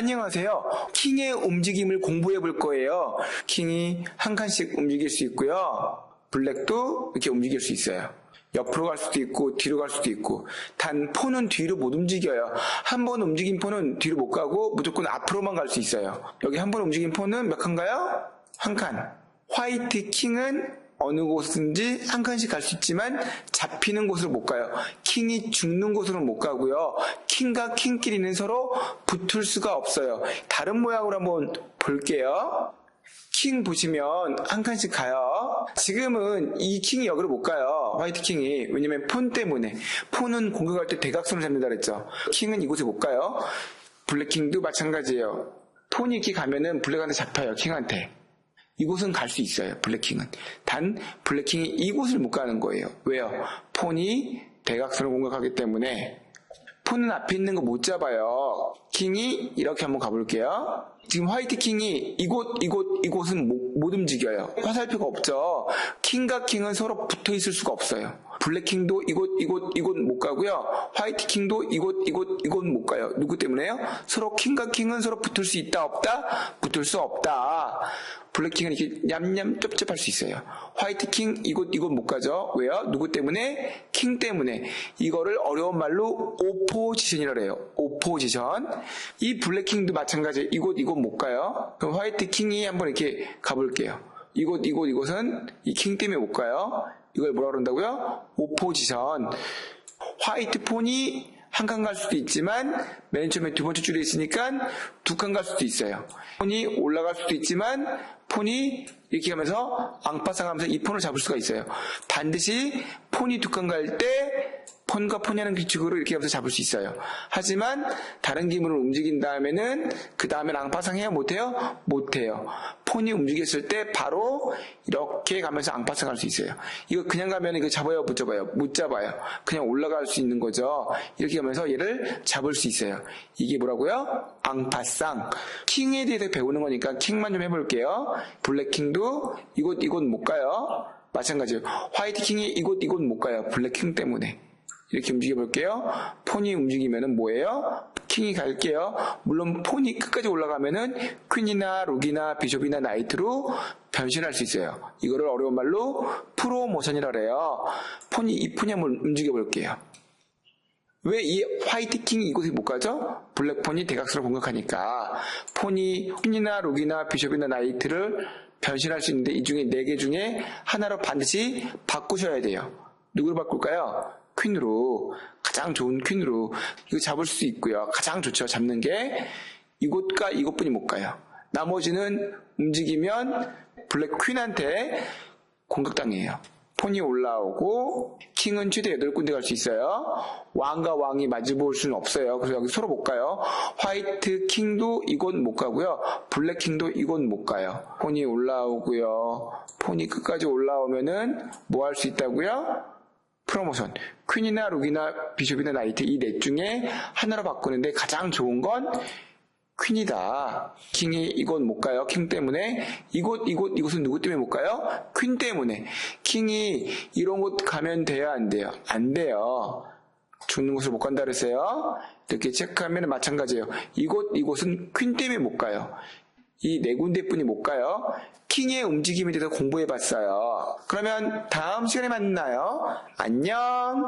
안녕하세요. 킹의 움직임을 공부해 볼 거예요. 킹이 한 칸씩 움직일 수 있고요. 블랙도 이렇게 움직일 수 있어요. 옆으로 갈 수도 있고 뒤로 갈 수도 있고 단 폰은 뒤로 못 움직여요. 한 번 움직인 폰은 뒤로 못 가고 무조건 앞으로만 갈 수 있어요. 여기 한 번 움직인 폰은 몇 칸가요? 한 칸. 화이트 킹은 어느 곳든지 한 칸씩 갈 수 있지만 잡히는 곳으로 못 가요. 킹이 죽는 곳으로 못 가고요. 킹과 킹끼리는 서로 붙을 수가 없어요. 다른 모양으로 한번 볼게요. 킹 보시면 한 칸씩 가요. 지금은 이 킹이 여기로 못 가요. 화이트 킹이. 왜냐면 폰 때문에. 폰은 공격할 때 대각선을 잡는다 그랬죠. 킹은 이곳에 못 가요. 블랙 킹도 마찬가지예요. 폰이 이렇게 가면은 블랙한테 잡혀요. 킹한테. 이곳은 갈 수 있어요. 블랙킹은. 단 블랙킹이 이곳을 못 가는 거예요. 왜요? 폰이 대각선을 공격하기 때문에 폰은 앞에 있는 거 못 잡아요. 킹이 이렇게 한번 가볼게요. 지금 화이트 킹이 이곳, 이곳, 이곳은 못, 못 움직여요. 화살표가 없죠. 킹과 킹은 서로 붙어 있을 수가 없어요. 블랙 킹도 이곳, 이곳, 이곳 못 가고요. 화이트 킹도 이곳, 이곳, 이곳 못 가요. 누구 때문에요? 서로 킹과 킹은 서로 붙을 수 있다, 없다? 붙을 수 없다. 블랙 킹은 이렇게 냠냠 쩝쩝할 수 있어요. 화이트 킹 이곳 이곳 못 가죠. 왜요? 누구 때문에? 킹 때문에. 이거를 어려운 말로 오포지션이라고 해요. 오포지션. 이 블랙 킹도 마찬가지. 이곳 이곳 못 가요. 그럼 화이트 킹이 한번 이렇게 가볼게요. 이곳 이곳 이곳은 이 킹 때문에 못 가요. 이걸 뭐라 그런다고요? 오포지션. 화이트 폰이 한 칸 갈 수도 있지만 맨 처음에 두 번째 줄에 있으니까 두 칸 갈 수도 있어요. 폰이 올라갈 수도 있지만 폰이 이렇게 가면서 앙파상 하면서 이 폰을 잡을 수가 있어요. 반드시 폰이 두 칸 갈 때 폰과 폰이 하는 규칙으로 이렇게 하면서 잡을 수 있어요. 하지만 다른 기물을 움직인 다음에는 그 다음에 앙파상 해야 못해요? 못해요. 폰이 움직였을 때 바로 이렇게 가면서 앙파상 할 수 있어요. 이거 그냥 가면 이거 잡아요? 못 잡아요? 못 잡아요. 그냥 올라갈 수 있는 거죠. 이렇게 하면서 얘를 잡을 수 있어요. 이게 뭐라고요? 앙파상. 킹에 대해서 배우는 거니까 킹만 좀 해볼게요. 블랙킹도 이곳 이곳 못 가요. 마찬가지예요. 화이트 킹이 이곳 이곳 못 가요. 블랙킹 때문에. 이렇게 움직여 볼게요. 폰이 움직이면은 뭐예요? 킹이 갈게요. 물론 폰이 끝까지 올라가면은 퀸이나 록이나 비숍이나 나이트로 변신할 수 있어요. 이거를 어려운 말로 프로모션이라 그래요. 폰이 이 폰이 한번 움직여 볼게요. 왜 이 화이트 킹이 이곳에 못 가죠? 블랙폰이 대각선을 공격하니까 폰이 퀸이나 록이나 비숍이나 나이트를 변신할 수 있는데 이 중에 네 개 중에 하나로 반드시 바꾸셔야 돼요. 누구로 바꿀까요? 퀸으로 가장 좋은 퀸으로 이거 잡을 수 있고요. 가장 좋죠. 잡는 게 이곳과 이곳뿐이 못 가요. 나머지는 움직이면 블랙 퀸한테 공격당해요. 폰이 올라오고 킹은 최대 8군데 갈 수 있어요. 왕과 왕이 마주볼 수는 없어요. 그래서 여기 서로 못 가요. 화이트 킹도 이곳 못 가고요. 블랙 킹도 이곳 못 가요. 폰이 올라오고요. 폰이 끝까지 올라오면은 뭐 할 수 있다고요? 프로모션. 퀸이나 룩이나 비숍이나 나이트 이 넷 중에 하나로 바꾸는데 가장 좋은 건 퀸이다. 킹이 이곳 못 가요. 킹 때문에. 이곳, 이곳, 이곳은 누구 때문에 못 가요? 퀸 때문에. 킹이 이런 곳 가면 돼요? 안 돼요? 안 돼요. 죽는 곳을 못 간다 그랬어요. 이렇게 체크하면 마찬가지예요. 이곳, 이곳은 퀸 때문에 못 가요. 이 네 군데 뿐이 못 가요. 킹의 움직임에 대해서 공부해 봤어요. 그러면 다음 시간에 만나요. 안녕!